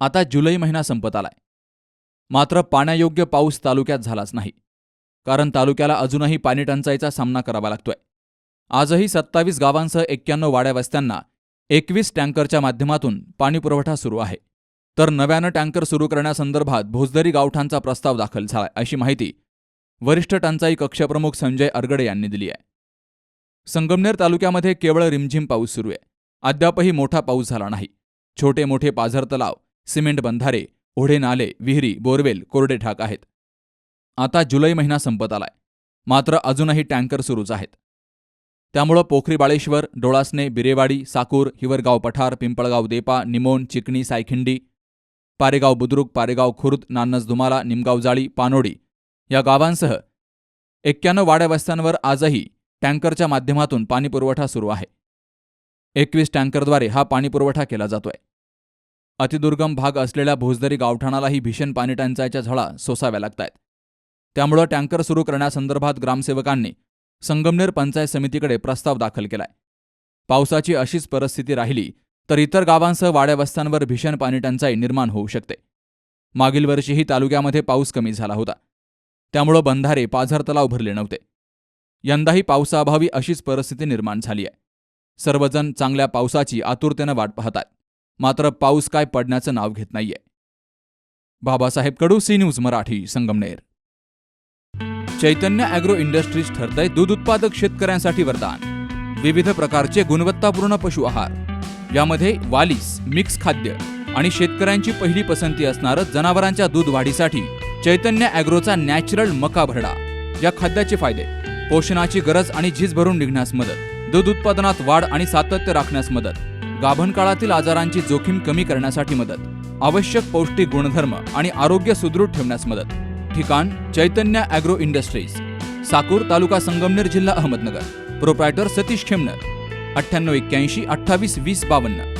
आता जुलै महिना संपत आलाय. मात्र पाण्यायोग्य पाऊस तालुक्यात झालाच नाही. कारण तालुक्याला अजूनही पाणीटंचाईचा सामना करावा लागतोय. आजही सत्तावीस गावांसह एक्क्याण्णव वाड्या वस्त्यांना एकवीस टँकरच्या माध्यमातून पाणीपुरवठा सुरू आहे. तर नव्यानं टँकर सुरू करण्यासंदर्भात भोजदरी गावठांचा प्रस्ताव दाखल झालाय अशी माहिती वरिष्ठ टंचाई कक्षप्रमुख संजय अरगडे यांनी दिली आहे. संगमनेर तालुक्यामध्ये केवळ रिमझिम पाऊस सुरू आहे. अद्यापही मोठा पाऊस झाला नाही. छोटे मोठे पाझर तलाव सिमेंट बंधारे ओढे नाले विहिरी बोरवेल कोरडे ठाक आहेत. आता जुलै महिना संपत आलाय. मात्र अजूनही टँकर सुरूच आहेत. त्यामुळं पोखरी बाळेश्वर डोळासने बिरेवाडी साकूर हिवरगाव पठार पिंपळगाव देपा निमोन चिकणी सायखिंडी पारेगाव बुद्रुक पारेगाव खुर्द नान्नज धुमाला निमगाव जाळी पानोडी या गावांसह एक्क्याण्णव वाड्या वस्त्यांवर आजही टँकरच्या माध्यमातून पाणीपुरवठा सुरू आहे. एकवीस टँकरद्वारे हा पाणीपुरवठा केला जातोय. अतिदुर्गम भाग असलेल्या भोजदरी गावठाणालाही भीषण पाणी टंचाईच्या झळा सोसाव्या लागतायत. त्यामुळं टँकर सुरू करण्यासंदर्भात ग्रामसेवकांनी संगमनेर पंचायत समितीकडे प्रस्ताव दाखल केलाय. पावसाची अशीच परिस्थिती राहिली तर इतर गावांसह वाड्यावस्त्यांवर भीषण पाणी टंचाई निर्माण होऊ शकते. मागील वर्षीही तालुक्यामध्ये पाऊस कमी झाला होता. त्यामुळं बंधारे पाझर तलाव भरले नव्हते. यंदाही पावसाअभावी अशीच परिस्थिती निर्माण झाली आहे. सर्वजण चांगल्या पावसाची आतुरतेनं वाट पाहतात मात्र पाऊस काय पडण्याचं नाव घेत नाहीये. Babasaheb Kadu C News Marathi Sangamner. Chaitanya agro industries ठरतंय दूध उत्पादक शेतकऱ्यांसाठी वरदान. विविध प्रकारचे गुणवत्तापूर्ण पशु आहार. यामध्ये वालीस मिक्स खाद्य आणि शेतकऱ्यांची पहिली पसंती असणारं जनावरांच्या दूध वाढीसाठी चैतन्य अॅग्रोचा नॅचरल मका भरडा. या खाद्याचे फायदे पोषणाची गरज आणि झीज भरून निघण्यास मदत दूध उत्पादनात वाढ आणि सातत्य राखण्यास मदत गाभण काळातील आजारांची जोखीम कमी करण्यासाठी मदत आवश्यक पौष्टिक गुणधर्म आणि आरोग्य सुदृढ ठेवण्यास मदत. ठिकाण चैतन्य अॅग्रो इंडस्ट्रीज साकूर तालुका संगमनेर जिल्हा अहमदनगर. प्रोप्रायटर सतीश खेमनर. अठ्ठ्याण्णव एक्क्याऐंशी अठ्ठावीस वीस बावन्न.